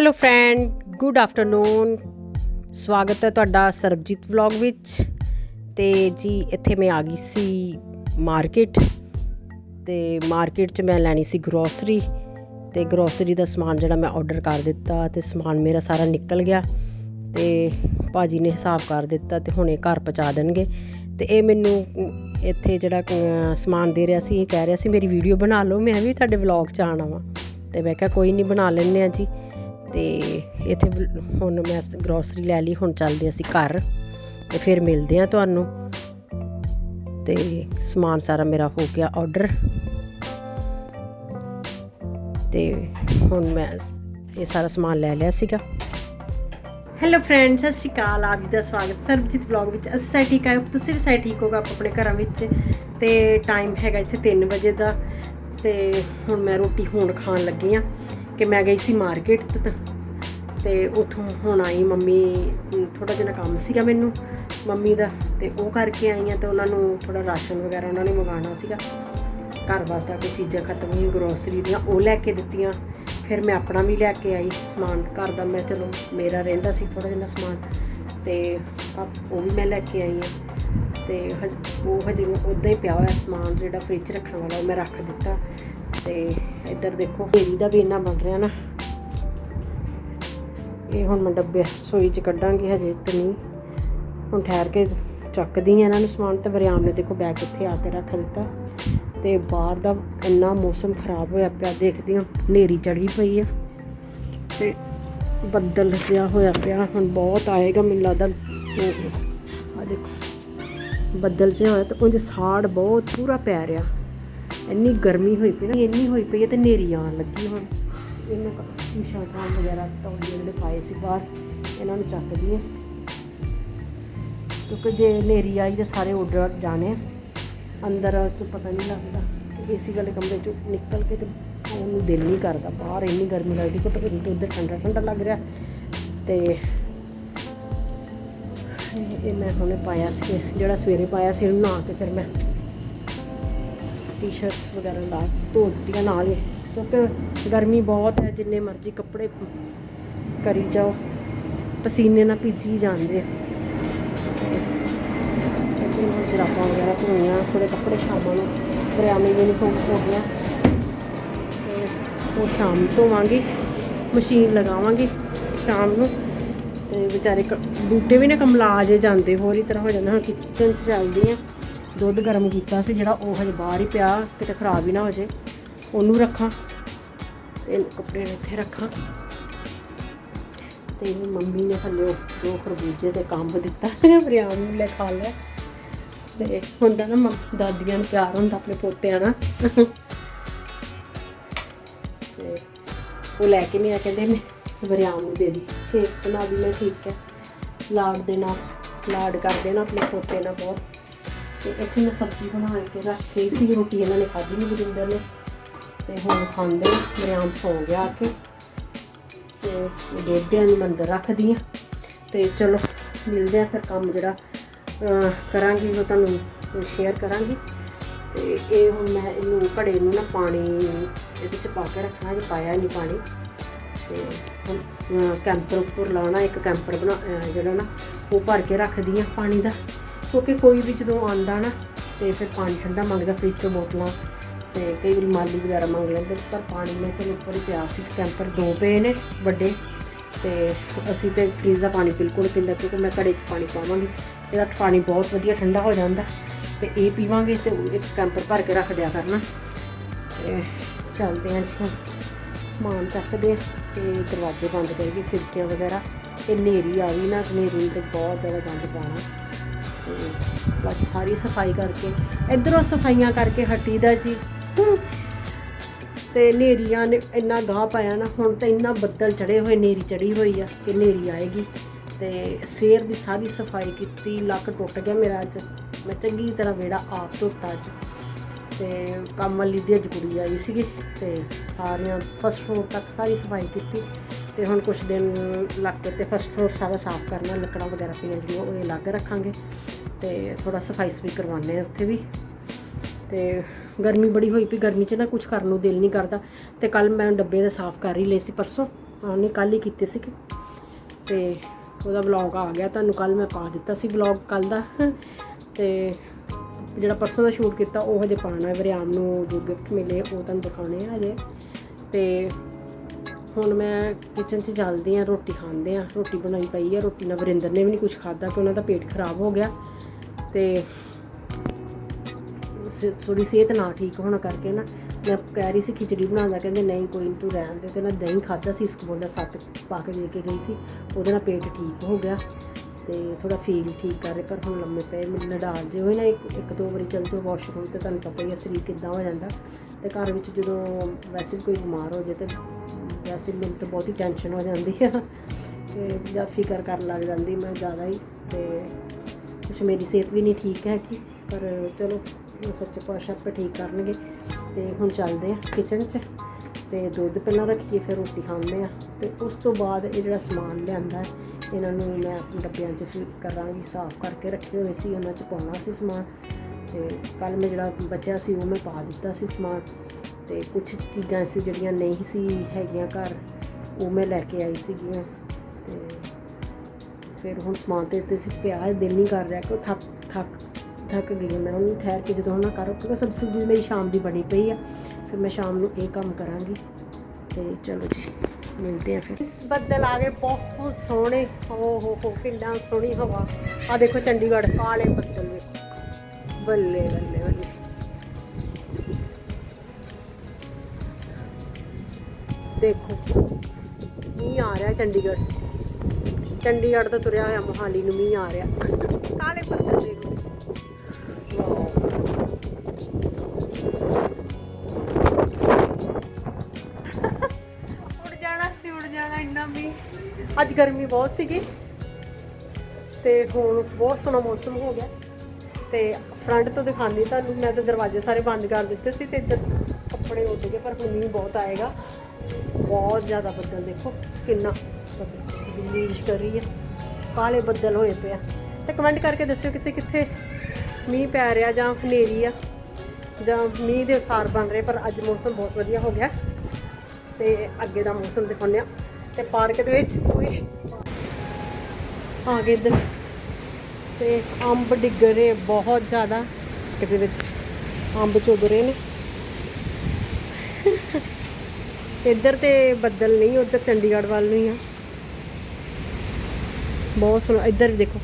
Hello friend good afternoon ਸਵਾਗਤ ਹੈ ਤੁਹਾਡਾ ਸਰਬਜੀਤ ਵਲੌਗ ਵਿੱਚ। ਤੇ ਜੀ, ਇੱਥੇ ਮੈਂ ਆ ਗਈ ਸੀ ਮਾਰਕੀਟ ਤੇ ਮਾਰਕੀਟ 'ਚ ਮੈਂ ਲੈਣੀ ਸੀ ਗਰੋਸਰੀ ਤੇ ਗਰੋਸਰੀ ਦਾ ਸਮਾਨ ਜਿਹੜਾ ਮੈਂ ਆਰਡਰ ਕਰ ਦਿੱਤਾ ਤੇ ਸਮਾਨ ਮੇਰਾ ਸਾਰਾ ਨਿਕਲ ਗਿਆ। ਤੇ ਭਾਜੀ ਨੇ ਹਿਸਾਬ ਕਰ ਦਿੱਤਾ ਤੇ ਹੁਣ ਇਹ ਘਰ ਪਹੁੰਚਾ ਦੇਣਗੇ। ਤੇ ਇਹ ਮੈਨੂੰ ਇੱਥੇ ਜਿਹੜਾ ਸਮਾਨ ਦੇ ਰਿਹਾ ਸੀ, ਇਹ ਕਹਿ ਰਿਹਾ ਸੀ, ਮੇਰੀ ਵੀਡੀਓ ਬਣਾ ਲਓ, ਮੈਂ ਵੀ ਤੁਹਾਡੇ ਵਲੌਗ 'ਚ ਆਣਾ ਵਾਂ। ਤੇ ਮੈਂ ਕਿਹਾ, ਕੋਈ ਨਹੀਂ ਬਣਾ ਲੈਂਦੇ ਆ ਜੀ। ਤੇ ਇੱਥੇ ਹੁਣ ਮੈਂ ਗਰੋਸਰੀ ਲੈ ਲਈ, ਹੁਣ ਚੱਲਦੇ ਅਸੀਂ ਘਰ ਤੇ ਫਿਰ ਮਿਲਦੇ ਆ ਤੁਹਾਨੂੰ। ਤੇ ਸਮਾਨ ਸਾਰਾ ਮੇਰਾ ਹੋ ਗਿਆ ਆਰਡਰ ਤੇ ਹੁਣ ਮੈਂ ਇਹ ਸਾਰਾ ਸਮਾਨ ਲੈ ਲਿਆ ਸੀਗਾ। ਹੈਲੋ ਫਰੈਂਡਸ ਸਤਿ ਸ਼੍ਰੀ ਅਕਾਲ। ਆਪ ਜੀ ਦਾ ਸਵਾਗਤ। ਸਰਬਜੀਤ ਵਲੌਗ ਵਿੱਚ ਅਸੀਂ ਸਾਰੇ ਠੀਕ ਆਏ ਤੁਸੀਂ ਵੀ ਸਾਰੇ ਠੀਕ ਹੋਗਾ ਆਪ ਆਪਣੇ ਘਰਾਂ ਵਿੱਚ। ਤੇ ਟਾਈਮ ਹੈਗਾ ਇੱਥੇ 3 ਵਜੇ ਦਾ। ਤੇ ਹੁਣ ਮੈਂ ਰੋਟੀ ਹੁਣ ਖਾਣ ਲੱਗੀ ਆ ਕਿ ਮੈਂ ਗਈ ਸੀ ਮਾਰਕੀਟ ਤੇ ਤੇ। ਉਥੋਂ ਹੁਣ ਆਈ ਮੰਮੀ ਥੋੜਾ ਜਿਹਾ ਕੰਮ ਸੀਗਾ ਮੈਨੂੰ ਮੰਮੀ ਦਾ ਤੇ ਉਹ ਕਰਕੇ ਆਈ ਆ ਤੇ ਉਹਨਾਂ ਨੂੰ ਥੋੜਾ ਰਾਸ਼ਨ ਵਗੈਰਾ ਉਹਨਾਂ ਨੇ ਮੰਗਾਉਣਾ ਸੀਗਾ। ਘਰ ਵਾਸਤੇ ਕੋਈ ਚੀਜ਼ਾਂ ਖਤਮ ਹੋਈਆਂ ਗਰੋਸਰੀ ਦੀਆਂ ਉਹ ਲੈ ਕੇ ਦਿੱਤੀਆਂ। ਫਿਰ ਮੈਂ ਆਪਣਾ ਵੀ ਲੈ ਕੇ ਆਈ ਸਮਾਨ ਘਰ ਦਾ, ਮੈਂ ਚਲੋ ਮੇਰਾ ਰਹਿੰਦਾ ਸੀ ਥੋੜਾ ਜਿਹਾ ਸਮਾਨ ਤੇ ਆਪ- ਉਹ ਵੀ ਮੈਂ ਲੈ ਕੇ ਆਈ ਹਾਂ। ਤੇ ਹਜ- ਉਹ ਹਜੇ ਉਦਾਂ ਹੀ ਪਿਆ ਹੋਇਆ ਸਮਾਨ ਜਿਹੜਾ ਫ੍ਰਿਜ ਰੱਖਣ ਵਾਲਾ ਉਹ ਮੈਂ ਰੱਖ ਦਿੱਤਾ। ਤੇ ਇੱਧਰ ਦੇਖੋ ਢੇਰੀ ਦਾ ਵੀ ਇੰਨਾ ਬਣ ਰਿਹਾ ਨਾ। ਇਹ ਹੁਣ ਮੈਂ ਡੱਬੇ, ਰਸੋਈ 'ਚ ਕੱਢਾਂਗੀ, ਹਜੇ ਤੇ ਨਹੀਂ। ਹੁਣ ਠਹਿਰ ਕੇ ਚੱਕਦੀ ਆ ਇਹਨਾਂ ਨੂੰ ਸਮਾਨ, ਤੇ ਵਰਿਆਮ ਨੇ ਦੇਖੋ ਬੈਗ ਇੱਥੇ ਆ ਕੇ ਰੱਖ ਦਿੱਤਾ। ਤੇ ਬਾਹਰ ਦਾ ਇੰਨਾ ਮੌਸਮ ਖਰਾਬ ਹੋਇਆ ਪਿਆ, ਦੇਖਦੀ ਹਾਂ ਹਨੇਰੀ ਚੜੀ ਪਈ ਆ। ਤੇ ਬੱਦਲ ਜਿਹਾ ਹੋਇਆ ਪਿਆ, ਹੁਣ ਬਹੁਤ ਆਏਗਾ ਮੈਨੂੰ ਲੱਗਦਾ। ਆ ਦੇਖੋ, ਬੱਦਲ ਜਿਹਾ ਹੋਇਆ ਤੇ ਉਂਝ ਸਾੜ ਬਹੁਤ ਪੂਰਾ ਪੈ ਰਿਹਾ। ਇੰਨੀ ਗਰਮੀ ਹੋਈ ਪਈ ਨਾ, ਇੰਨੀ ਹੋਈ ਪਈ ਹੈ ਤੇ ਹਨੇਰੀ ਆਉਣ ਲੱਗੀ ਹੁਣ। ਇਹਨਾਂ ਟੀ-ਸ਼ਰਟਾਂ ਵਗੈਰਾ ਤੌਲੀਏ ਜਿਹੜੇ ਪਾਏ ਸੀ ਬਾਹਰ, ਇਹਨਾਂ ਨੂੰ ਚੱਕਦੀ ਹਾਂ ਕਿਉਂਕਿ ਜੇ ਹਨੇਰੀ ਆਈ ਤੇ ਸਾਰੇ ਉੱਡ ਜਾਣੇ ਅੰਦਰ ਤੋਂ ਪਤਾ ਨਹੀਂ ਲੱਗਦਾ ਏਸੀ ਵਾਲੇ ਕਮਰੇ ਚੋਂ ਨਿਕਲ ਕੇ ਤੇ ਉਹਨੂੰ ਦਿਲ ਨਹੀਂ ਕਰਦਾ। ਬਾਹਰ ਇੰਨੀ ਗਰਮੀ ਲੱਗਦੀ, ਘੁੱਟ ਘੁੱਟ ਉੱਧਰ ਠੰਡਾ ਠੰਡਾ ਲੱਗ ਰਿਹਾ। ਤੇ ਇਹ ਮੈਂ ਹੁਣੇ ਪਾਇਆ ਸੀ, ਜਿਹੜਾ ਸਵੇਰੇ ਪਾਇਆ ਸੀ ਉਹਨੂੰ ਨਹਾ ਕੇ ਫਿਰ ਮੈਂ ਟੀ-ਸ਼ਰਟਸ ਵਗੈਰਾ ਲਾ ਧੋ ਦਿੱਤੀਆਂ ਨਾਲ ਹੀ। ਕਿਉਂਕਿ ਗਰਮੀ ਬਹੁਤ ਹੈ, ਜਿੰਨੇ ਮਰਜ਼ੀ ਕੱਪੜੇ ਕਰੀ ਜਾਓ। ਪਸੀਨੇ ਨਾਲ ਭਿੱਜੀ ਜਾਂਦੇ ਆ। ਤੇ ਜਰਾਬਾਂ ਵਗੈਰਾ ਧੋਈਆਂ ਥੋੜੇ ਕੱਪੜੇ ਸ਼ਾਮਾਂ ਨੂੰ ਬਰਿਆਮੀ ਯੂਨੀਫਾਰਮ ਹੋ ਗਿਆ ਤੇ ਉਹ ਸ਼ਾਮ ਨੂੰ ਧੋਵਾਂਗੀ, ਮਸ਼ੀਨ ਲਗਾਵਾਂਗੀ ਸ਼ਾਮ ਨੂੰ। ਤੇ ਵਿਚਾਰੇ ਕ- ਬੂਟੇ ਵੀ ਨਾ ਕਮਲਾ ਜੇ ਜਾਂਦੇ, ਹੋਰ ਹੀ ਤਰ੍ਹਾਂ ਹੋ ਜਾਂਦਾ। ਹੁਣ ਕਿਚਨ 'ਚ ਚੱਲਦੀ ਆ। ਦੁੱਧ ਗਰਮ ਕੀਤਾ ਸੀ, ਜਿਹੜਾ ਉਹ ਹਜੇ ਬਾਹਰ ਹੀ ਪਿਆ, ਕਿਤੇ ਖਰਾਬ ਹੀ ਨਾ ਹੋ ਜੇ। ਉਹਨੂੰ ਰੱਖਾਂ। ਤੇ ਕੱਪੜੇ ਨੂੰ ਇੱਥੇ ਰੱਖਾਂ। ਤੇ ਮੰਮੀ ਨੇ ਹਲੇ ਉਹ ਦੋ ਖਰਬੂਜੇ ਤੇ ਕੰਬ ਦਿੱਤਾ ਬਰਿਆਮ ਨੂੰ ਲੈ ਖਾ ਲਿਆ। ਤੇ ਹੁੰਦਾ ਨਾ ਦਾਦੀਆਂ ਨੂੰ ਪਿਆਰ ਹੁੰਦਾ ਆਪਣੇ ਪੋਤਿਆਂ ਨਾਲ। ਤੇ ਉਹ ਲੈ ਕੇ ਮੈਂ ਕਹਿੰਦੇ ਮੈਂ ਵਰਿਆਮ ਨੂੰ ਦੇ ਦੀ। ਸ਼ੇਕ ਬਣਾ ਦੀ ਮੈਂ, ਠੀਕ ਹੈ। ਲਾਡ ਦੇ ਨਾਲ ਲਾਡ ਕਰ ਦੇਣਾ ਆਪਣੇ ਪੋਤੇ ਨਾਲ ਬਹੁਤ। ਤੇ ਇੱਥੇ ਮੈਂ ਸਬਜ਼ੀ ਬਣਾ ਕੇ ਰੱਖ ਕੇ ਸੀ ਰੋਟੀ ਇਹਨਾਂ ਨੇ ਖਾਧੀ ਨਹੀਂ ਗੁਰਿੰਦਰ ਨੇ। ਤੇ ਹੁਣ ਖਾਂਦੇ ਵਰਿਆਮ ਸੌਂ ਗਿਆ ਆ ਕੇ। ਤੇ ਦੇਖਦਿਆਂ ਨੂੰ ਮੰਦਰ ਰੱਖਦੀ ਆ। ਤੇ ਚਲੋ, ਮਿਲਦੇ ਆ ਫਿਰ ਕੰਮ ਜਿਹੜਾ ਕਰਾਂਗੀ ਉਹ ਤੁਹਾਨੂੰ ਸ਼ੇਅਰ ਕਰਾਂਗੀ। ਤੇ ਇਹ ਹੁਣ ਮੈਂ ਇਹਨੂੰ ਘੜੇ ਨੂੰ ਨਾ ਪਾਣੀ ਇਹਦੇ ਚ ਪਾ ਕੇ ਰੱਖਣਾ ਜੇ ਪਾਇਆ ਨਹੀਂ ਪਾਣੀ। ਤੇ ਹੁਣ ਕੈਂਪਰ ਉੱਪਰ ਲਾਉਣਾ, ਇੱਕ ਕੈਂਪਰ ਬਣਾ ਜਿਹੜਾ ਨਾ, ਉਹ ਭਰ ਕੇ ਰੱਖਦੀ ਆ ਪਾਣੀ ਦਾ। ਕਿਉਂਕਿ ਕੋਈ ਵੀ ਜਦੋਂ ਆਂਦਾ ਨਾ ਤੇ ਫਿਰ ਪਾਣੀ ਠੰਡਾ ਮੰਗਦਾ ਫ੍ਰਿਜ ਤੋਂ ਬੋਤਲਾਂ ਤੇ ਕਈ ਵਾਰੀ ਮਾਲੀ ਵਗੈਰਾ ਮੰਗ ਲੈਂਦੇ ਪਰ ਪਾਣੀ ਮੈਂ ਚਲੋ ਉੱਪਰ ਹੀ ਪਿਆ ਸੀ ਕੈਂਪਰ ਦੋ ਪਏ ਨੇ ਵੱਡੇ ਤੇ ਅਸੀਂ ਤੇ ਫ੍ਰਿਜ ਦਾ ਪਾਣੀ ਬਿਲਕੁਲ ਨਹੀਂ ਪੀਂਦਾ ਕਿਉਂਕਿ ਮੈਂ ਘੜੇ 'ਚ ਪਾਣੀ ਪਾਵਾਂਗੀ। ਇਹਦਾ ਪਾਣੀ ਬਹੁਤ ਵਧੀਆ ਠੰਡਾ ਹੋ ਜਾਂਦਾ ਤੇ ਇਹ ਪੀਵਾਂਗੇ ਤੇ ਇੱਕ ਕੈਂਪਰ ਭਰ ਕੇ ਰੱਖ ਦਿਆ ਕਰਨਾ। ਤੇ ਚੱਲਦੇ ਹਾਂ ਜੀ ਸਮਾਨ ਚੱਕਦੇ ਆ ਤੇ ਦਰਵਾਜ਼ੇ ਬੰਦ ਕਰੀਏ, ਖਿੜਕੀਆਂ ਵਗੈਰਾ। ਇਹ ਹਨੇਰੀ ਆ ਗਈ ਨਾ, ਹਨੇਰੀ ਨੇ ਤੇ ਬਹੁਤ ਜ਼ਿਆਦਾ ਗੰਦ ਪਾਉਣਾ। ਤੇ ਬਸ ਸਾਰੀ ਸਫ਼ਾਈ ਕਰਕੇ, ਇਧਰੋਂ ਸਫਾਈਆਂ ਕਰਕੇ ਹਟੀ ਦਾ ਜੀ। ਹੂੰ। ਤੇ ਨੇਰੀਆਂ ਨੇ ਇੰਨਾ ਗਾਹ ਪਾਇਆ ਨਾ, ਹੁਣ ਤਾਂ ਇੰਨਾ ਬੱਦਲ ਚੜੇ ਹੋਏ, ਨੇਰੀ ਚੜੀ ਹੋਈ ਆ ਕਿ ਨੇਰੀ ਆਏਗੀ। ਤੇ ਸਵੇਰ ਦੀ ਸਾਰੀ ਸਫ਼ਾਈ ਕੀਤੀ, ਲੱਕ ਟੁੱਟ ਗਿਆ ਮੇਰਾ ਅੱਜ। ਮੈਂ ਚੰਗੀ ਤਰ੍ਹਾਂ ਵਿਹੜਾ ਆਪ ਧੋਤਾ ਅੱਜ। ਤੇ ਕੰਮ ਵਾਲੀ ਦੀ ਅੱਜ ਕੁੜੀ ਆਈ ਸੀਗੀ, ਤੇ ਸਾਰੀਆਂ ਫਸਟ ਫਲੋਰ ਤੱਕ ਸਾਰੀ ਸਫ਼ਾਈ ਕੀਤੀ। ਤੇ ਹੁਣ ਕੁਝ ਦਿਨ ਲੱਗ ਕੇ ਤੇ ਫਸਟ ਫਲੋਰ ਸਾਰਾ ਸਾਫ਼ ਕਰਨਾ, ਲੱਕੜਾਂ ਵਗੈਰਾ ਪਈਆਂ ਜਿਹੜੀਆਂ ਉਹ ਅਲੱਗ ਰੱਖਾਂਗੇ। ਤੇ ਥੋੜਾ ਸਫ਼ਾਈ ਸਫ਼ਾਈ ਕਰਵਾਉਂਦੇ ਆ ਉੱਥੇ ਵੀ। ਤੇ ਗਰਮੀ ਬੜੀ ਹੋਈ ਪਈ, ਗਰਮੀ 'ਚ ਨਾ ਕੁਝ ਕਰਨ ਨੂੰ ਦਿਲ ਨਹੀਂ ਕਰਦਾ। ਤੇ ਕੱਲ ਮੈਂ ਡੱਬੇ ਦਾ ਸਾਫ਼ ਕਰ ਹੀ ਲਏ ਸੀ ਪਰਸੋਂ। ਉਹਨੇ ਕੱਲ ਹੀ ਕੀਤੇ ਸੀ ਤੇ ਉਹਦਾ ਵਲੌਗ ਆ ਗਿਆ, ਤੁਹਾਨੂੰ ਕੱਲ ਮੈਂ ਪਾ ਦਿੱਤਾ ਸੀ ਵਲੌਗ ਕੱਲ ਦਾ। ਤੇ ਜਿਹੜਾ ਪਰਸੋਂ ਦਾ ਸ਼ੂਟ ਕੀਤਾ, ਉਹ ਹਜੇ ਪਾਣਾ ਹੈ ਵਰਿਆਮ ਨੂੰ ਜੋ ਗਿਫਟ ਮਿਲੇ, ਉਹ ਤੁਹਾਨੂੰ ਦਿਖਾਉਣੇ ਆ ਹਜੇ। ਤੇ ਹੁਣ ਮੈਂ ਕਿਚਨ 'ਚ ਚੱਲਦੀ ਆ ਰੋਟੀ ਖਾਂਦੇ ਆ ਰੋਟੀ ਬਣਾਈ ਪਈ ਆ, ਰੋਟੀ ਨਾਲ ਵਰਿੰਦਰ ਨੇ ਵੀ ਨਹੀਂ ਕੁਝ ਖਾਦਾ ਕਿ ਉਹਨਾਂ ਦਾ ਪੇਟ ਖਰਾਬ ਹੋ ਗਿਆ। ਤੇ ਸ- ਥੋੜੀ ਸਿਹਤ ਨਾ ਠੀਕ ਹੋਣ ਕਰਕੇ ਨਾ ਮੈਂ ਕਹਿ ਰਹੀ ਸੀ ਖਿਚੜੀ ਬਣਾਉਂਦਾ ਕਹਿੰਦੇ ਨਹੀਂ ਕੋਈ ਨਹੀਂ ਤੂੰ ਰਹਿਣ ਦੇ, ਤੇ ਨਾ ਦਹੀਂ ਖਾਦਾ ਸੀ ਸਕੂਲ ਦਾ ਸੱਤ ਪਾ ਕੇ ਦੇ ਕੇ ਗਈ ਸੀ, ਉਹਦੇ ਨਾਲ ਪੇਟ ਠੀਕ ਹੋ ਗਿਆ ਤੇ ਥੋੜਾ ਫੀਲ ਠੀਕ ਕਰ ਰਹੇ, ਪਰ ਹੁਣ ਲੰਮੇ ਪਏ, ਮੈਨੂੰ ਨਡਾਲ ਜੇ ਹੋਏ ਨਾ, ਇੱਕ ਇੱਕ ਦੋ ਵਾਰੀ ਚੱਲ ਜਾਓ ਵਾਸ਼ਰੂਮ ਤੇ, ਤੁਹਾਨੂੰ ਪਤਾ ਹੀ ਹੈ ਸਰੀਰ ਕਿੱਦਾਂ ਹੋ ਜਾਂਦਾ। ਤੇ ਘਰ ਵਿੱਚ ਜਦੋਂ ਵੈਸੇ ਵੀ ਕੋਈ ਬਿਮਾਰ ਹੋ ਜਾਏ ਤੇ ਵੈਸੇ ਮੈਨੂੰ ਤਾਂ ਬਹੁਤ ਹੀ ਟੈਨਸ਼ਨ ਹੋ ਜਾਂਦੀ ਆ, ਤੇ ਜਾਂ ਫਿਕਰ ਕਰਨ ਲੱਗ ਜਾਂਦੀ ਮੈਂ ਜ਼ਿਆਦਾ ਹੀ, ਤੇ ਕੁਛ ਮੇਰੀ ਸਿਹਤ ਵੀ ਨਹੀਂ ਠੀਕ ਹੈ ਕਿ ਪਰ ਚਲੋ ਉਹ ਸੱਚੇ ਪਾਤਸ਼ਾਹ ਆਪੇ ਠੀਕ ਕਰਨਗੇ। ਤੇ ਹੁਣ ਚੱਲਦੇ ਆ ਕਿਚਨ 'ਚ, ਤੇ ਦੁੱਧ ਪਹਿਲਾਂ ਰੱਖੀਏ, ਫਿਰ ਰੋਟੀ ਖਾਂਦੇ ਆ ਤੇ ਉਸ ਤੋਂ ਬਾਅਦ ਇਹ ਜਿਹੜਾ ਸਮਾਨ ਲਿਆਂਦਾ ਇਹਨਾਂ ਨੂੰ ਮੈਂ ਆਪਣੇ ਡੱਬਿਆਂ 'ਚ ਫਿਰ ਕਰਾਂਗੀ, ਸਾਫ਼ ਕਰਕੇ ਰੱਖੇ ਹੋਏ ਸੀ, ਉਹਨਾਂ 'ਚ ਪਾਉਣਾ ਸੀ ਸਮਾਨ। ਤੇ ਕੱਲ ਮੈਂ ਜਿਹੜਾ ਬਚਿਆ ਸੀ, ਉਹ ਮੈਂ ਪਾ ਦਿੱਤਾ ਸੀ ਸਮਾਨ। ਤੇ ਕੁਝ ਚੀਜ਼ਾਂ ਸੀ ਜਿਹੜੀਆਂ ਨਹੀਂ ਸੀ ਹੈਗੀਆਂ ਘਰ, ਉਹ ਮੈਂ ਲੈ ਕੇ ਆਈ ਸੀਗੀਆਂ। ਤੇ ਫਿਰ ਹੁਣ ਸਮਾਨ ਤੇ ਤੇ ਸੀ ਪਿਆ ਹੈ, ਦਿਲ ਨਹੀਂ ਕਰ ਰਿਹਾ ਕਿ ਉਹ ਥੱਕ ਥੱਕ ਥੱਕ ਗਈ ਮੈਂ ਉਹਨੂੰ ਠਹਿਰ ਕੇ ਜਦੋਂ ਹੁਣ ਕਰੋ ਕਿਉਂਕਿ ਸਬਜ਼ੀ ਸਬਜ਼ੀ ਮੇਰੀ ਸ਼ਾਮ ਦੀ ਬਣੀ ਪਈ ਆ। ਫਿਰ ਮੈਂ ਸ਼ਾਮ ਨੂੰ ਇਹ ਕੰਮ ਕਰਾਂਗੀ। ਤੇ ਚਲੋ ਜੀ ਮਿਲਦੇ ਆ ਫਿਰ। ਬੱਦਲ ਆ ਗਏ ਬਹੁਤ ਸੋਹਣੇ ਹੋ ਹੋ ਹੋ ਕਿੰਨਾ ਸੋਹਣੀ ਹਵਾ। ਆ ਦੇਖੋ ਚੰਡੀਗੜ੍ਹ ਕਾਲੇ ਬੱਦਲ ਵੇਖੋ ਬੱਲੇ ਬੱਲੇ ਬੱਲੇ। ਦੇਖੋ ਮੀਂਹ ਆ ਰਿਹਾ ਚੰਡੀਗੜ੍ਹ। ਚੰਡੀਗੜ੍ਹ ਤੋਂ ਤੁਰਿਆ ਹੋਇਆ ਮੋਹਾਲੀ ਨੂੰ ਮੀਂਹ ਆ ਰਿਹਾ। ਕਾਲੇ ਬੱਦਲ ਦੇਖੋ ਉੜ ਜਾਣਾ ਸੀ ਉੜ ਜਾਣਾ ਇੰਨਾ ਵੀ ਅੱਜ ਗਰਮੀ ਬਹੁਤ ਸੀਗੀ। ਤੇ ਹੁਣ ਬਹੁਤ ਸੋਹਣਾ ਮੌਸਮ ਹੋ ਗਿਆ। ਤੇ ਫਰੰਟ ਤੋਂ ਦਿਖਾਉਂਦੀ ਤੁਹਾਨੂੰ ਮੈਂ ਤਾਂ ਦਰਵਾਜ਼ੇ ਸਾਰੇ ਬੰਦ ਕਰ ਦਿੱਤੇ ਸੀ ਤੇ ਇੱਧਰ ਕੱਪੜੇ ਉੱਡ ਗਏ ਪਰ ਹੁਣ ਮੀਂਹ ਬਹੁਤ ਆਏਗਾ। ਬਹੁਤ ਜ਼ਿਆਦਾ ਬੱਦਲ ਦੇਖੋ, ਕਿੰਨਾ ਦਿੱਲੀ ਕਰ ਰਹੀ ਹੈ। ਕਾਲੇ ਬੱਦਲ ਹੋਏ ਪਏ ਆ। ਤੇ ਕਮੈਂਟ ਕਰਕੇ ਦੱਸਿਓ ਕਿੱਥੇ ਕਿੱਥੇ ਮੀਂਹ ਪੈ ਰਿਹਾ ਜਾਂ ਹਨੇਰੀ ਆ, ਜਾਂ ਮੀਂਹ ਦੇ ਅਸਾਰ ਬਣ ਰਹੇ, ਪਰ ਅੱਜ ਮੌਸਮ ਬਹੁਤ ਵਧੀਆ ਹੋ ਗਿਆ। ਤੇ ਅੱਗੇ ਦਾ ਮੌਸਮ ਦਿਖਾਉਂਦੇ ਆ ਤੇ ਪਾਰਕ ਦੇ ਵਿੱਚ ਕੋਈ ਆ ਗਏ ਇੱਧਰ। ਤੇ ਅੰਬ ਡਿੱਗ ਰਹੇ ਬਹੁਤ ਜ਼ਿਆਦਾ। ਇਹਦੇ ਵਿੱਚ ਅੰਬ ਚੁਗ ਰਹੇ ਨੇ। ਇੱਧਰ ਤੇ ਬੱਦਲ ਨਹੀਂ, ਉੱਧਰ ਚੰਡੀਗੜ੍ਹ ਵੱਲ ਨੂੰ ਹੀ ਆ। ਬਹੁਤ ਸੋਹਣਾ, ਇੱਧਰ ਵੀ ਦੇਖੋ।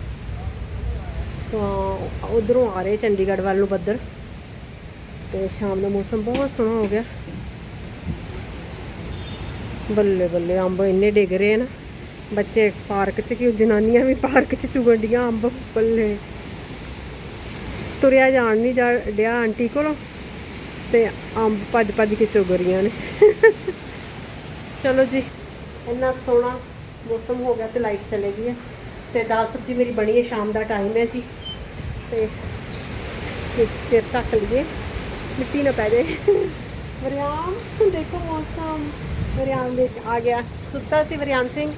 ਤਾਂ ਉਧਰੋਂ ਆ ਰਹੇ ਚੰਡੀਗੜ੍ਹ ਵੱਲ ਨੂੰ ਬੱਦਲ। ਤੇ ਸ਼ਾਮ ਦਾ ਮੌਸਮ ਬਹੁਤ ਸੋਹਣਾ ਹੋ ਗਿਆ। ਬੱਲੇ ਬੱਲੇ, ਅੰਬ ਇੰਨੇ ਡਿੱਗ ਰਹੇ ਨਾ। ਬੱਚੇ ਪਾਰਕ 'ਚ ਕਿ ਜਨਾਨੀਆਂ ਵੀ ਪਾਰਕ 'ਚ ਚੁਗਣ ਡੀਆਂ ਅੰਬ ਬੱਲੇ। ਤੁਰਿਆ ਜਾਣ ਨਹੀਂ ਜਾ, ਡਿਆ ਆਂਟੀ ਕੋਲੋਂ। ਤੇ ਅੰਬ ਭੱਜ ਭੱਜ ਕੇ ਚੁਗ ਰਹੀਆਂ ਨੇ। ਚਲੋ ਜੀ ਇੰਨਾ ਸੋਹਣਾ ਮੌਸਮ ਹੋ ਗਿਆ ਤੇ ਲਾਈਟ ਚਲੇ ਗਈ ਹੈ। ਤੇ ਦਾਲ ਸਬਜ਼ੀ ਮੇਰੀ ਬਣੀ ਹੈ ਸ਼ਾਮ ਦਾ ਟਾਈਮ ਹੈ ਜੀ। ਤੇ ਸਿਰ ਤੱਕ ਲਈਏ ਮਿੱਟੀ ਨਾ ਪੈ ਜਾਏ। ਵਰਿਆਮ ਦੇਖੋ ਮੌਸਮ। ਵਰਿਆਮ ਦੇ ਆ ਗਿਆ। ਸੁੱਤਾ ਸੀ ਵਰਿਆਮ ਸਿੰਘ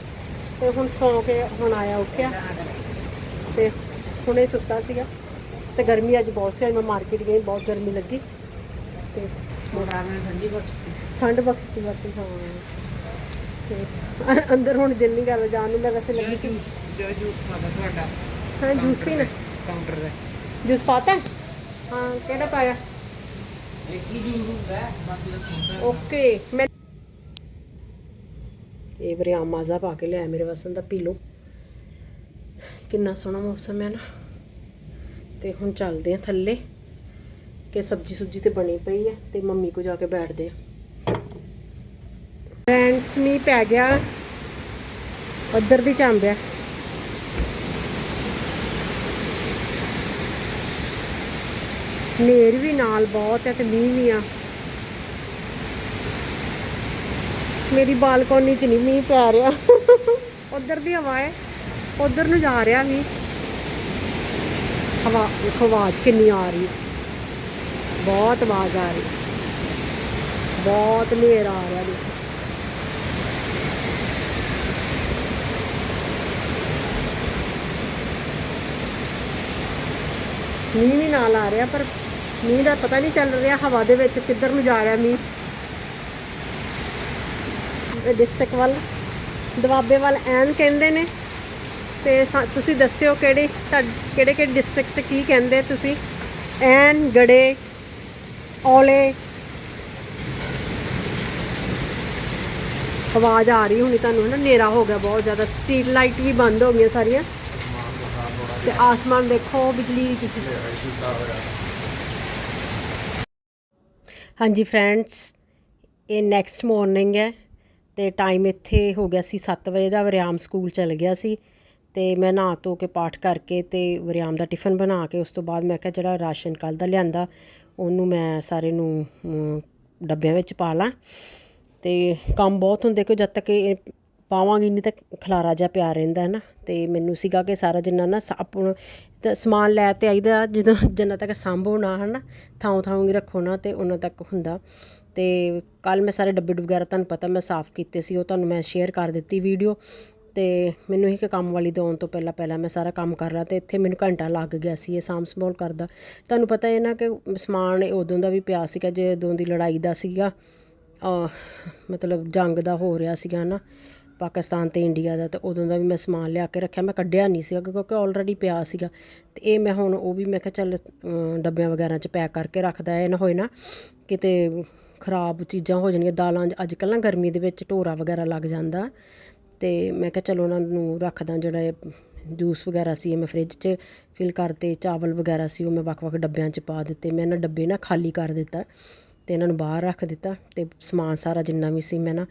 ਤੇ ਹੁਣ ਸੌਂ ਕੇ ਹੁਣ ਆਇਆ ਉੱਠਿਆ। ਤੇ ਹੁਣੇ ਸੁੱਤਾ ਸੀਗਾ। ਤੇ ਗਰਮੀ ਅੱਜ ਬਹੁਤ ਸੀ ਅੱਜ ਮੈਂ ਮਾਰਕੀਟ ਗਈ ਬਹੁਤ ਗਰਮੀ ਲੱਗੀ। ਤੇ ਮੋੜਾ ਮੈਂ ਠੰਡੀ ਬਖਸ਼ੀ ਠੰਡ ਬਖਸ਼ੀ ਬਾਕੀ ਹਾਂ। ਤੇ ਅੰਦਰ ਹੁਣ ਦਿਲ ਨਹੀਂ ਕਰਦਾ ਜਾਣ ਨੂੰ ਮੈਂ ਵੈਸੇ ਲੱਗੀ ਕਿ ਜੋ ਜੂਸ ਪਾਦਾ ਤੁਹਾਡਾ? ਹਾਂ ਜੂਸ ਪੀਣਾ। ਕਾਊਂਟਰ ਦਾ ਜੂਸ ਪਾਤਾ? ਹੈ? ਕਿਹੜਾ ਪਾਇਆ? ਇੱਕ ਹੀ ਜੂਸ ਹੁੰਦਾ ਹੈ, ਬਾਕੀ ਦਾ ਕਾਊਂਟਰ ਓਕੇ ਮੈਂ ਇਹ ਵਰਿਆਮ ਮਾਜ਼ਾ ਪਾ ਕੇ ਲਿਆ ਮੇਰੇ ਵਾਸਤੇ ਦਾ ਪੀ ਲਓ। ਕਿੰਨਾ ਸੋਹਣਾ ਮੌਸਮ ਹੈ ਨਾ। ਤੇ ਹੁਣ ਚੱਲਦੇ ਆ ਥੱਲੇ ਕਿ ਸਬਜੀ ਸੁਬਜੀ ਤੇ ਬਣੀ ਪਈ ਹੈ ਤੇ ਮੰਮੀ ਕੋ ਜਾ ਕੇ ਬੈਠਦੇ ਆ ਫਰੈਂਡਸ ਮੀਂਹ ਪੈ ਗਿਆ। ਉਧਰ ਦੀ ਚਾਂਬਿਆ ਨੇਰ ਵੀ ਨਾਲ ਬਹੁਤ ਹੈ ਤੇ ਮੀਂਹ ਵੀ ਆ। ਮੇਰੀ ਬਾਲਕੋਨੀ 'ਚ ਨਹੀਂ ਮੀਂਹ ਪੈ ਰਿਹਾ। ਉਧਰ ਦੀ ਹਵਾ ਹੈ ਉਧਰ ਨੂੰ ਜਾ ਰਿਹਾ ਮੀਂਹ। ਹਵਾ ਆਵਾਜ਼ ਕਿੰਨੀ ਆ ਰਹੀ ਬਹੁਤ ਆਵਾਜ਼ ਆ ਰਹੀ ਬਹੁਤ ਹਨੇਰ ਆ ਰਿਹਾ ਦੇਖੋ। ਮੀਂਹ ਵੀ ਨਾਲ ਆ ਰਿਹਾ, ਪਰ ਮੀਂਹ ਦਾ ਪਤਾ ਨਹੀਂ ਚੱਲ ਰਿਹਾ ਹਵਾ ਦੇ ਵਿੱਚ ਕਿੱਧਰ ਨੂੰ ਜਾ ਰਿਹਾ ਮੀਂਹ। ਡਿਸਟ੍ਰਿਕਟ ਵੱਲ ਦਵਾਬੇ ਵੱਲ ਐਨ ਕਹਿੰਦੇ ਨੇ। ਤੇ ਸਾ- ਤੁਸੀਂ ਦੱਸਿਓ ਕਿਹੜੇ ਤੁਹਾਡ- ਕਿਹੜੇ ਕਿਹੜੇ ਡਿਸਟ੍ਰਿਕਟ 'ਚ ਕੀ ਕਹਿੰਦੇ ਤੁਸੀਂ? ਐਨ, ਗੜੇ, ਔਲੇ। ਆਵਾਜ਼ ਆ ਰਹੀ ਹੋਣੀ ਤੁਹਾਨੂੰ ਹੈ ਨਾ ਹਨੇਰਾ ਹੋ ਗਿਆ ਬਹੁਤ ਜ਼ਿਆਦਾ। ਸਟਰੀਟ ਲਾਈਟ ਵੀ ਬੰਦ ਹੋ ਗਈਆਂ ਸਾਰੀਆਂ। ਤੇ ਆਸਮਾਨ ਦੇਖੋ, ਬਿਜਲੀ ਹਾਂਜੀ ਫਰੈਂਡਸ, ਇਹ ਨੈਕਸਟ ਮਾਰਨਿੰਗ ਹੈ ਤੇ ਟਾਈਮ ਇੱਥੇ ਹੋ ਗਿਆ ਸੀ 7 ਵਜੇ ਦਾ, ਵਰਿਆਮ ਸਕੂਲ ਚਲ ਗਿਆ ਸੀ ਤੇ ਮੈਂ ਨਹਾ ਧੋ ਕੇ ਪਾਠ ਕਰਕੇ ਤੇ ਵਰਿਆਮ ਦਾ ਟਿਫਨ ਬਣਾ ਕੇ ਉਸ ਤੋਂ ਬਾਅਦ ਮੈਂ ਕਿਹਾ ਜਿਹੜਾ ਰਾਸ਼ਨ ਕੱਲ ਦਾ ਲਿਆਂਦਾ, ਉਹਨੂੰ ਮੈਂ ਸਾਰੇ ਨੂੰ ਡੱਬਿਆਂ ਵਿੱਚ ਪਾ ਲਾਂ ਤੇ ਕੰਮ ਬਹੁਤ ਹੁੰਦੇ ਕਿ ਜਦ ਤੱਕ ਇਹ ਪਾਵਾਂਗੀ ਨਹੀਂ ਤਾਂ ਖਲਾਰਾ ਜਿਹਾ ਪਿਆ ਰਹਿੰਦਾ ਹੈ ਨਾ। ਤੇ ਮੈਨੂੰ ਸੀਗਾ ਕਿ ਸਾਰਾ ਜਿੰਨਾ ਨਾ ਸ- ਆਪਣਾ ਤੇ ਸਮਾਨ ਲੈ ਤੇ ਆਈਦਾ, ਜਦੋਂ ਜਿੰਨਾ ਤੱਕ ਸਾਂਭੋ ਨਾ ਹੈ ਨਾ ਥਾਂ ਥਾਂ ਹੀ ਰੱਖੋ ਨਾ ਤੇ ਉਹਨਾਂ ਤੱਕ ਹੁੰਦਾ। ਤੇ ਕੱਲ ਮੈਂ ਸਾਰੇ ਡੱਬੇ ਵਗੈਰਾ, ਤੁਹਾਨੂੰ ਪਤਾ ਮੈਂ ਸਾਫ਼ ਕੀਤੇ ਸੀ, ਉਹ ਤੁਹਾਨੂੰ ਮੈਂ ਸ਼ੇਅਰ ਕਰ ਦਿੱਤੀ ਵੀਡੀਓ ਤੇ ਮੈਨੂੰ ਹੀ ਕਿ ਕੰਮ ਵਾਲੀ ਦੇ ਤੋਂ ਪਹਿਲਾਂ ਪਹਿਲਾਂ ਮੈਂ ਸਾਰਾ ਕੰਮ ਕਰ ਲਾਂ ਤੇ ਇੱਥੇ ਮੈਨੂੰ ਘੰਟਾ ਲੱਗ ਗਿਆ ਸੀ ਇਹ ਸਾਂਭ ਸੰਭਾਲ ਕਰਦਾ। ਤੁਹਾਨੂੰ ਪਤਾ ਹੈ ਨਾ ਕਿ ਸਮਾਨ ਉਦੋਂ ਦਾ ਵੀ ਪਿਆ ਸੀਗਾ, ਜਦੋਂ ਦੀ ਲੜਾਈ ਦਾ ਸੀਗਾ ਮਤਲਬ ਜੰਗ ਦਾ ਹੋ ਰਿਹਾ ਸੀਗਾ ਨਾ ਪਾਕਿਸਤਾਨ ਤੇ ਇੰਡੀਆ ਦਾ ਤੇ ਉਦੋਂ ਦਾ ਵੀ ਮੈਂ ਸਮਾਨ ਲਿਆ ਕੇ ਰੱਖਿਆ, ਮੈਂ ਕੱਢਿਆ ਨਹੀਂ ਸੀਗਾ ਕਿਉਂਕਿ ਆਲਰੇਡੀ ਪਿਆ ਸੀਗਾ। ਤੇ ਇਹ ਮੈਂ ਹੁਣ ਉਹ ਵੀ ਮੈਂ ਕਿਹਾ ਚੱਲ ਡੱਬਿਆਂ ਵਗੈਰਾ 'ਚ ਪੈਕ ਕਰਕੇ ਰੱਖਦਾ ਇਹ ਨਾ ਹੋਏ ਨਾ ਕਿਤੇ ਖਰਾਬ ਚੀਜ਼ਾਂ ਹੋ ਜਾਣਗੀਆਂ, ਦਾਲਾਂ ਅੱਜ ਕੱਲ੍ਹ ਨਾ ਗਰਮੀ ਦੇ ਵਿੱਚ ਢੋਰਾ ਵਗੈਰਾ ਲੱਗ ਜਾਂਦਾ। ਤੇ ਮੈਂ ਕਿਹਾ ਚਲੋ ਉਹਨਾਂ ਨੂੰ ਰੱਖਦਾ ਜਿਹੜਾ ਇਹ ਜੂਸ ਵਗੈਰਾ ਸੀ ਇਹ ਮੈਂ ਫ੍ਰਿਜ 'ਚ ਫਿਲ ਕਰਤੇ, ਚਾਵਲ ਵਗੈਰਾ ਸੀ ਉਹ ਮੈਂ ਵੱਖ-ਵੱਖ ਡੱਬਿਆਂ 'ਚ ਪਾ ਦਿੱਤੇ, ਮੈਂ ਇਹਨਾਂ ਡੱਬੇ ਨਾ ਖਾਲੀ ਕਰ ਦਿੱਤਾ ਤੇ ਇਹਨਾਂ ਨੂੰ ਬਾਹਰ ਰੱਖ ਦਿੱਤਾ ਤੇ ਸਮਾਨ ਸਾਰਾ ਜਿੰਨਾ ਵੀ ਸੀ ਮੈਂ ਨਾ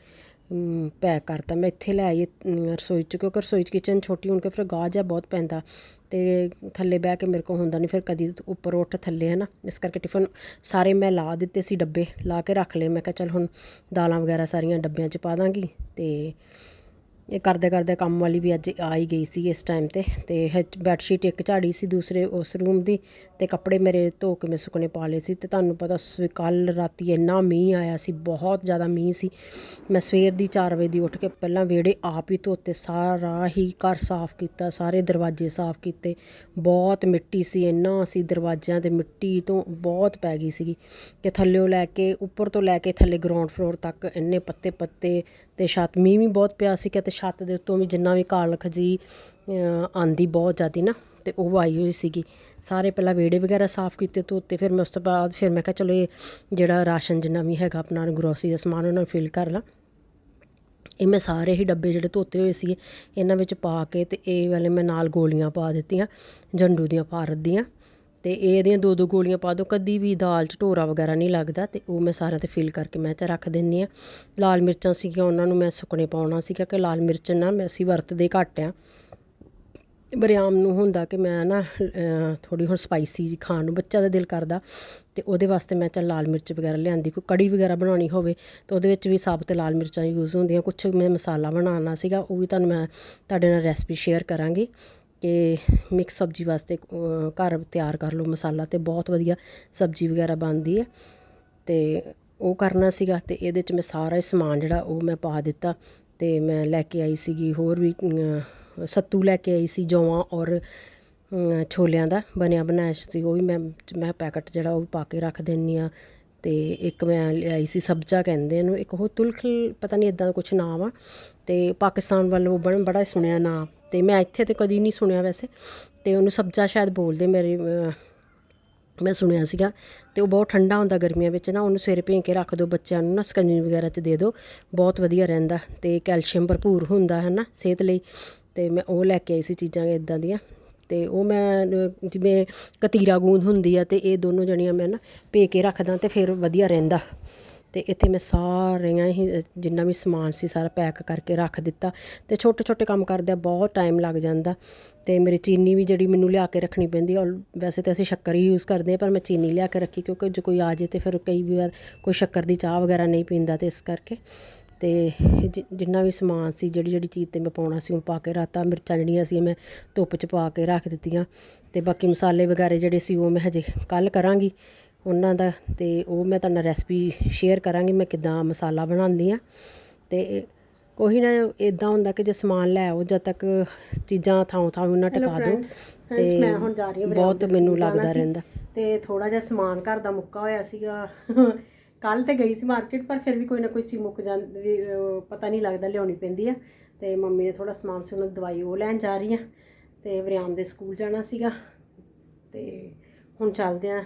ਪੈਕ ਕਰਤਾ। ਮੈਂ ਇੱਥੇ ਲੈ ਆਈ ਰਸੋਈ 'ਚ, ਕਿਉਂਕਿ ਰਸੋਈ 'ਚ ਕਿਚਨ ਛੋਟੀ ਹੋਣ ਕੇ ਫਿਰ ਗਾਹ ਜਿਹਾ ਬਹੁਤ ਪੈਂਦਾ ਤੇ ਥੱਲੇ ਬਹਿ ਕੇ ਮੇਰੇ ਕੋਲ ਹੁੰਦਾ ਨਹੀਂ ਫਿਰ ਕਦੀ ਉੱਪਰ ਉੱਠ ਥੱਲੇ ਹੈ ਨਾ ਇਸ ਕਰਕੇ ਟਿਫਨ ਸਾਰੇ ਮੈਂ ਲਾ ਦਿੱਤੇ ਸੀ ਡੱਬੇ, ਲਾ ਕੇ ਰੱਖ ਲਏ। ਮੈਂ ਕਿਹਾ ਚੱਲ ਹੁਣ ਦਾਲਾਂ ਵਗੈਰਾ ਸਾਰੀਆਂ ਡੱਬਿਆਂ 'ਚ ਪਾ ਦਾਂਗੀ ਤੇ ਇਹ ਕਰਦੇ ਕਰਦੇ ਕੰਮ ਵਾਲੀ ਵੀ ਅੱਜ ਆ ਹੀ ਗਈ ਸੀ ਇਸ ਟਾਈਮ ਤੇ ਤੇ ਬੈੱਡ ਸ਼ੀਟ ਇੱਕ ਝਾੜੀ ਸੀ ਦੂਸਰੇ ਉਸ ਰੂਮ ਦੀ ਤੇ ਕੱਪੜੇ ਮੇਰੇ ਧੋ ਕੇ ਮੈਂ ਸੁੱਕਣੇ ਪਾ ਲਏ ਸੀ ਤੇ ਤੁਹਾਨੂੰ ਪਤਾ ਕੱਲ ਰਾਤੀ ਇੰਨਾ ਮੀਂਹ ਆਇਆ ਸੀ, ਬਹੁਤ ਜ਼ਿਆਦਾ ਮੀਂਹ ਸੀ। ਮੈਂ ਸਵੇਰ ਦੀ 4 ਵਜੇ ਦੀ ਉੱਠ ਕੇ ਪਹਿਲਾਂ ਵਿਹੜੇ ਆਪ ਹੀ ਧੋਤੇ, ਸਾਰਾ ਹੀ ਘਰ ਸਾਫ਼ ਕੀਤਾ, ਸਾਰੇ ਦਰਵਾਜ਼ੇ ਸਾਫ਼ ਕੀਤੇ। ਬਹੁਤ ਮਿੱਟੀ ਸੀ, ਇੰਨਾ ਸੀ ਦਰਵਾਜ਼ਿਆਂ ਤੇ ਮਿੱਟੀ ਤੋਂ ਬਹੁਤ ਪੈ ਗਈ ਸੀਗੀ ਤੇ ਥੱਲਿਓਂ ਲੈ ਕੇ ਉੱਪਰ ਤੋਂ ਲੈ ਕੇ ਥੱਲੇ ਗਰਾਊਂਡ ਫਲੋਰ ਤੱਕ ਇੰਨੇ ਪੱਤੇ ਪੱਤੇ ਤੇ ਛੱਤ, ਮੀਂਹ ਵੀ ਬਹੁਤ ਪਿਆ ਸੀ ਕਿ ਤੇ ਛੱਤ ਦੇ ਉੱਤੋਂ ਵੀ ਜਿੰਨਾ ਵੀ ਕਾਲਖ ਜੀ ਅਹ, ਆਂਦੀ ਬਹੁਤ ਜ਼ਿਆਦੀ ਨਾ ਤੇ ਉਹ ਆਈ ਹੋਈ ਸੀਗੀ। ਸਾਰੇ ਪਹਿਲਾਂ ਵਿਹੜੇ ਵਗੈਰਾ ਸਾਫ਼ ਕੀਤੇ ਧੋਤੇ ਫਿਰ ਮੈਂ ਉਸ ਤੋਂ ਬਾਅਦ ਫਿਰ ਮੈਂ ਕਿਹਾ ਚਲੋ ਇਹ ਜਿਹੜਾ ਰਾਸ਼ਨ ਜਿੰਨਾ ਵੀ ਹੈਗਾ ਆਪਣਾ ਗਰੋਸਰੀ ਦਾ ਸਮਾਨ ਉਹਨਾਂ ਨੂੰ ਫਿਲ ਕਰ ਲਾਂ। ਇਹ ਮੈਂ ਸਾਰੇ ਹੀ ਡੱਬੇ ਜਿਹੜੇ ਧੋਤੇ ਹੋਏ ਸੀ ਇਹਨਾਂ ਵਿੱਚ ਪਾ ਕੇ ਤੇ ਇਹ ਵਾਲੇ ਮੈਂ ਨਾਲ ਗੋਲੀਆਂ ਪਾ ਦਿੱਤੀਆਂ ਜੰਡੂ ਦੀਆਂ ਭਾਰਤ ਦੀਆਂ। ਤੇ ਇਹਦੀਆਂ ਦੋ ਦੋ ਗੋਲੀਆਂ ਪਾ ਦਿਓ। ਕਦੀ ਵੀ ਦਾਲ 'ਚ ਢੋਰਾ ਵਗੈਰਾ ਨਹੀਂ ਲੱਗਦਾ ਤੇ ਉਹ ਮੈਂ ਸਾਰਿਆਂ ਤੇ ਫਿਲ ਕਰਕੇ ਮੈਂ ਚ ਰੱਖ ਦਿੰਨੀ ਆ। ਲਾਲ ਮਿਰਚਾਂ ਸੀਗੀਆਂ, ਉਹਨਾਂ ਨੂੰ ਮੈਂ ਸੁੱਕਣੇ ਪਾਉਣਾ ਸੀਗਾ ਕਿ ਲਾਲ ਮਿਰਚ ਨਾ ਮੈਂ ਅਸੀਂ ਵਰਤਦੇ ਘੱਟ ਆ। ਬਰਿਆਮ ਨੂੰ ਹੁੰਦਾ ਕਿ ਮੈਂ ਨਾ ਥੋੜੀ ਹੁਣ ਸਪਾਈਸੀ ਖਾਣ ਨੂੰ ਬੱਚਾ ਦਾ ਦਿਲ ਕਰਦਾ ਤੇ ਉਹਦੇ ਵਾਸਤੇ ਮੈਂ ਚੱਲ ਲਾਲ ਮਿਰਚ ਵਗੈਰਾ ਲਿਆਂਦੀ, ਕੋਈ ਕੜੀ ਵਗੈਰਾ ਬਣਾਉਣੀ ਹੋਵੇ ਤਾਂ ਉਹਦੇ ਵਿੱਚ ਵੀ ਸਾਬਤ ਲਾਲ ਮਿਰਚਾਂ ਯੂਜ਼ ਹੁੰਦੀਆਂ। ਕੁਛ ਮੈਂ ਮਸਾਲਾ ਬਣਾਉਣਾ ਸੀਗਾ, ਉਹ ਵੀ ਤੁਹਾਨੂੰ ਮੈਂ ਤੁਹਾਡੇ ਨਾਲ ਰੈਸਪੀ ਸ਼ੇਅਰ ਕਰਾਂਗੀ। ਕਿ ਮਿਕਸ ਸਬਜ਼ੀ ਵਾਸਤੇ ਘਰ ਤਿਆਰ ਕਰ ਲਓ ਮਸਾਲਾ ਅਤੇ ਬਹੁਤ ਵਧੀਆ ਸਬਜ਼ੀ ਵਗੈਰਾ ਬਣਦੀ ਹੈ। ਅਤੇ ਉਹ ਕਰਨਾ ਸੀਗਾ ਅਤੇ ਇਹਦੇ ਚ ਮੈਂ ਸਾਰਾ ਸਮਾਨ ਜਿਹੜਾ ਉਹ ਮੈਂ ਪਾ ਦਿੱਤਾ ਅਤੇ ਮੈਂ ਲੈ ਕੇ ਆਈ ਸੀਗੀ ਹੋਰ ਵੀ ਸੱਤੂ ਲੈ ਕੇ ਆਈ ਸੀ ਜੌਆਂ ਔਰ ਛੋਲਿਆਂ ਦਾ ਬਣਿਆ ਬਣਾਇਆ ਸੀ ਉਹ ਵੀ ਮੈਂ ਮੈਂ ਪੈਕਟ ਜਿਹੜਾ ਉਹ ਵੀ ਪਾ ਕੇ ਰੱਖ ਦਿੰਨੀ ਆ ਤੇ ਇੱਕ ਮੈਂ ਲਿਆਈ ਸੀ ਸਬਜ਼ਾ ਕਹਿੰਦੇ ਇਹਨੂੰ, ਇੱਕ ਉਹ ਤੁਲਖਲ ਪਤਾ ਨਹੀਂ ਇਦਾਂ ਦਾ ਕੁਝ ਨਾਮ ਆ ਤੇ ਪਾਕਿਸਤਾਨ ਵੱਲ ਉਹ ਬਣ, ਬੜਾ ਸੁਣਿਆ ਨਾਮ ਤੇ ਮੈਂ ਇੱਥੇ ਤੇ ਕਦੀ ਨਹੀਂ ਸੁਣਿਆ ਵੈਸੇ। ਤੇ ਉਹਨੂੰ ਸਬਜ਼ਾ ਸ਼ਾਇਦ ਬੋਲਦੇ ਮੇਰੇ ਮੈਂ ਸੁਣਿਆ ਸੀਗਾ। ਤੇ ਉਹ ਬਹੁਤ ਠੰਡਾ ਹੁੰਦਾ ਗਰਮੀਆਂ ਵਿੱਚ ਨਾ, ਉਹਨੂੰ ਸਵੇਰੇ ਭੇਂ ਕੇ ਰੱਖ ਦਿਓ, ਬੱਚਿਆਂ ਨੂੰ ਨਾ ਸਕੰਜਵੀ ਵਗੈਰਾ 'ਚ ਦੇ ਦਿਓ। ਬਹੁਤ ਵਧੀਆ ਰਹਿੰਦਾ ਤੇ ਕੈਲਸ਼ੀਅਮ ਭਰਪੂਰ ਹੁੰਦਾ ਹੈ ਨਾ ਸਿਹਤ ਲਈ। ਤੇ ਮੈਂ ਉਹ ਲੈ ਕੇ ਆਈ ਸੀ ਚੀਜ਼ਾਂ ਇਦਾਂ ਦੀਆਂ। ਤੇ ਉਹ ਮੈਂ, ਜਿਵੇਂ ਕਤੀਰਾ ਗੂੰਦ ਹੁੰਦੀ ਆ ਤੇ ਇਹ ਦੋਨੋਂ ਜਣੀਆਂ ਮੈਂ ਨਾ ਭੇ ਕੇ ਰੱਖਦਾ ਤੇ ਫਿਰ ਵਧੀਆ ਰਹਿੰਦਾ। ਤੇ ਇੱਥੇ ਮੈਂ ਸਾਰੀਆਂ ਹੀ ਜਿੰਨਾ ਵੀ ਸਮਾਨ ਸੀ ਸਾਰਾ ਪੈਕ ਕਰਕੇ ਰੱਖ ਦਿੱਤਾ ਤੇ ਛੋਟੇ ਛੋਟੇ ਕੰਮ ਕਰਦਿਆਂ ਬਹੁਤ ਟਾਈਮ ਲੱਗ ਜਾਂਦਾ ਤੇ ਮੇਰੀ ਚੀਨੀ ਵੀ ਜਿਹੜੀ ਮੈਨੂੰ ਲਿਆ ਕੇ ਰੱਖਣੀ ਪੈਂਦੀ ਆ ਔਰ ਵੈਸੇ ਤਾਂ ਅਸੀਂ ਸ਼ੱਕਰ ਹੀ ਯੂਜ਼ ਕਰਦੇ ਆ, ਪਰ ਮੈਂ ਚੀਨੀ ਲਿਆ ਕੇ ਰੱਖੀ ਕਿਉਂਕਿ ਜੇ ਕੋਈ ਆ ਜੇ ਤੇ ਫਿਰ ਕਈ ਵਾਰ ਕੋਈ ਸ਼ੱਕਰ ਦੀ ਚਾਹ ਵਗੈਰਾ ਨਹੀਂ ਪੀਂਦਾ ਤੇ ਇਸ ਕਰਕੇ ਤੇ ਜਿੰਨਾ ਵੀ ਸਮਾਨ ਸੀ, ਜਿਹੜੀ ਜਿਹੜੀ ਚੀਜ਼ ਤੇ ਮੈਂ ਪਾਉਣਾ ਸੀ, ਉਹ ਪਾ ਕੇ ਰਾਤਾ ਮਿਰਚਾਂ ਜਿਹੜੀਆਂ ਸੀ, ਮੈਂ ਧੁੱਪ 'ਚ ਪਾ ਕੇ ਰੱਖ ਦਿੱਤੀਆਂ ਤੇ ਬਾਕੀ ਮਸਾਲੇ ਵਗੈਰਾ ਜਿਹੜੇ ਸੀ, ਉਹ ਮੈਂ ਹਜੇ ਕੱਲ ਕਰਾਂਗੀ ਉਹਨਾਂ ਦਾ ਤੇ ਉਹ ਮੈਂ ਤੁਹਾਨੂੰ ਰੈਸਪੀ ਸ਼ੇਅਰ ਕਰਾਂਗੀ ਮੈਂ ਕਿਦਾਂ ਮਸਾਲਾ ਬਣਾਉਂਦੀ ਆ ਤੇ ਕੋਈ ਨਾ ਇਦਾਂ ਹੁੰਦਾ ਕਿ ਜੇ ਸਮਾਨ ਲੈ ਆਓ ਜਦ ਤੱਕ ਚੀਜ਼ਾਂ ਥਾਂ ਥਾਂ ਉਹਨਾਂ ਟਿਕਾ ਦਿਓ। ਤੇ ਮੈਂ ਹੁਣ ਜਾ ਰਹੀ ਹਾਂ ਬਹੁਤ ਮੈਨੂੰ ਲੱਗਦਾ ਰਹਿੰਦਾ। ਤੇ ਥੋੜਾ ਜਿਹਾ ਸਮਾਨ ਘਰ ਦਾ ਮੁੱਕਾ ਹੋਇਆ ਸੀਗਾ। ਕੱਲ ਤੇ ਗਈ ਸੀ ਮਾਰਕੀਟ ਪਰ ਫਿਰ ਵੀ ਕੋਈ ਨਾ ਕੋਈ ਚੀਜ਼ ਮੁੱਕ ਜਾਂਦੀ ਪਤਾ ਨਹੀਂ ਲੱਗਦਾ ਲਿਆਉਣੀ ਪੈਂਦੀ ਆ। ਤੇ ਮੰਮੀ ਨੇ ਥੋੜਾ ਸਮਾਨ ਸੀ ਉਹਨਾਂ ਦੀ ਦਵਾਈ ਉਹ ਲੈਣ ਜਾ ਰਹੀ ਆ ਤੇ ਵਰਿਆਮ ਦੇ ਸਕੂਲ ਜਾਣਾ ਸੀਗਾ। ਤੇ ਹੁਣ ਚੱਲਦੇ ਆ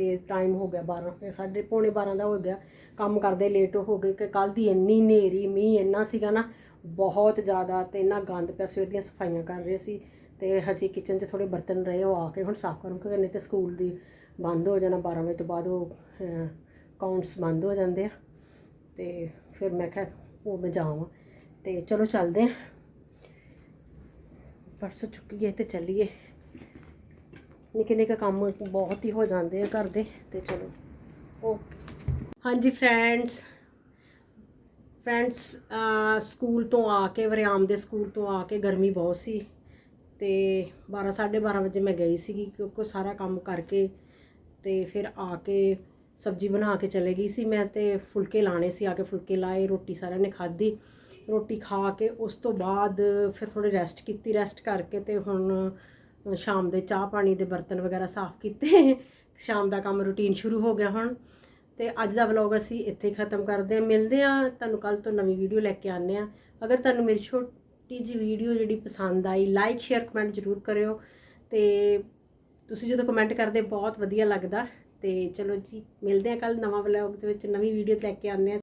ਤੇ ਟਾਈਮ ਹੋ ਗਿਆ 12 ਸਾਡੇ ਪੌਣੇ 12 ਦਾ ਹੋ ਗਿਆ। ਕੰਮ ਕਰਦੇ ਲੇਟ ਹੋ ਗਏ ਕਿ ਕੱਲ ਦੀ ਇੰਨੀ ਹਨੇਰੀ, ਮੀਂਹ ਇੰਨਾ ਸੀਗਾ ਨਾ, ਬਹੁਤ ਜ਼ਿਆਦਾ ਤੇ ਇੰਨਾ ਗੰਦ ਪਿਆ, ਸਵੇਰ ਦੀਆਂ ਸਫਾਈਆਂ ਕਰ ਰਹੇ ਸੀ ਤੇ ਹਜੇ ਕਿਚਨ 'ਚ ਥੋੜੇ ਬਰਤਨ ਰਹੇ, ਉਹ ਆ ਕੇ ਹੁਣ ਸਾਫ਼ ਕਰਨ ਨਹੀਂ ਤੇ ਸਕੂਲ ਦੀ ਬੰਦ ਹੋ ਜਾਣਾ 12 ਵਜੇ ਤੋਂ ਬਾਅਦ ਉਹ ਕਾਊਂਟਸ ਬੰਦ ਹੋ ਜਾਂਦੇ ਆ। ਤੇ ਫਿਰ ਮੈਂ ਕਿਹਾ, ਉਹ ਮੈਂ ਜਾਵਾਂ। ਤੇ ਚਲੋ ਚੱਲਦੇ ਆ। ਪਰਸ ਚੁੱਕੀਏ ਤੇ ਚੱਲੀਏ। ਨਿੱਕੇ ਨਿੱਕੇ ਕੰਮ ਬਹੁਤ ਹੀ ਹੋ ਜਾਂਦੇ ਆ ਘਰ ਦੇ, ਤੇ ਚਲੋ ਓਕੇ ਹਾਂਜੀ ਫਰੈਂਡਸ ਫਰੈਂਡਸ ਸਕੂਲ ਤੋਂ ਆ ਕੇ, ਵਰਿਆਮ ਦੇ ਸਕੂਲ ਤੋਂ ਆ ਕੇ ਗਰਮੀ ਬਹੁਤ ਸੀ, ਤੇ 12 12:30 ਵਜੇ ਮੈਂ ਗਈ ਸੀਗੀ, ਕਿਉਂਕਿ ਸਾਰਾ ਕੰਮ ਕਰਕੇ, ਤੇ ਫਿਰ ਆ ਕੇ ਸਬਜ਼ੀ ਬਣਾ ਕੇ ਚਲੇ ਗਈ ਸੀ ਮੈਂ, ਤੇ ਫੁਲਕੇ ਲਾਣੇ ਸੀ, ਆ ਕੇ ਫੁਲਕੇ ਲਾਏ, ਰੋਟੀ ਸਾਰਿਆਂ ਨੇ ਖਾਧੀ। ਰੋਟੀ ਖਾ ਕੇ ਉਸ ਤੋਂ ਬਾਅਦ ਫਿਰ ਥੋੜੀ ਰੈਸਟ ਕੀਤੀ ਰੈਸਟ ਕਰਕੇ ਤੇ ਹੁਣ ਸ਼ਾਮ ਦੇ ਚਾਹ ਪਾਣੀ ਦੇ ਬਰਤਨ ਵਗੈਰਾ ਸਾਫ਼ ਕੀਤੇ। ਸ਼ਾਮ ਦਾ ਕੰਮ ਰੁਟੀਨ ਸ਼ੁਰੂ ਹੋ ਗਿਆ ਹੁਣ। ਤੇ ਅੱਜ ਦਾ ਵਲੌਗ ਅਸੀਂ ਇੱਥੇ ਹੀ ਖਤਮ ਕਰਦੇ ਹਾਂ। ਮਿਲਦੇ ਹਾਂ। ਤੁਹਾਨੂੰ ਕੱਲ ਤੋਂ ਨਵੀਂ ਵੀਡੀਓ ਲੈ ਕੇ ਆਉਂਦੇ ਹਾਂ। ਅਗਰ ਤੁਹਾਨੂੰ ਮੇਰੀ ਛੋਟੀ ਜੀ ਵੀਡੀਓ ਜਿਹੜੀ ਪਸੰਦ ਆਈ ਲਾਈਕ ਸ਼ੇਅਰ ਕਮੈਂਟ ਜ਼ਰੂਰ ਕਰਿਓ। ਤੇ ਤੁਸੀਂ ਜਦੋਂ ਕਮੈਂਟ ਕਰਦੇ, ਬਹੁਤ ਵਧੀਆ ਲੱਗਦਾ। ਤੇ ਚਲੋ ਜੀ, ਮਿਲਦੇ ਹਾਂ ਕੱਲ ਨਵਾਂ ਵਲੌਗ ਦੇ ਵਿੱਚ, ਨਵੀਂ ਵੀਡੀਓ ਲੈ ਕੇ ਆਉਂਦੇ ਹਾਂ।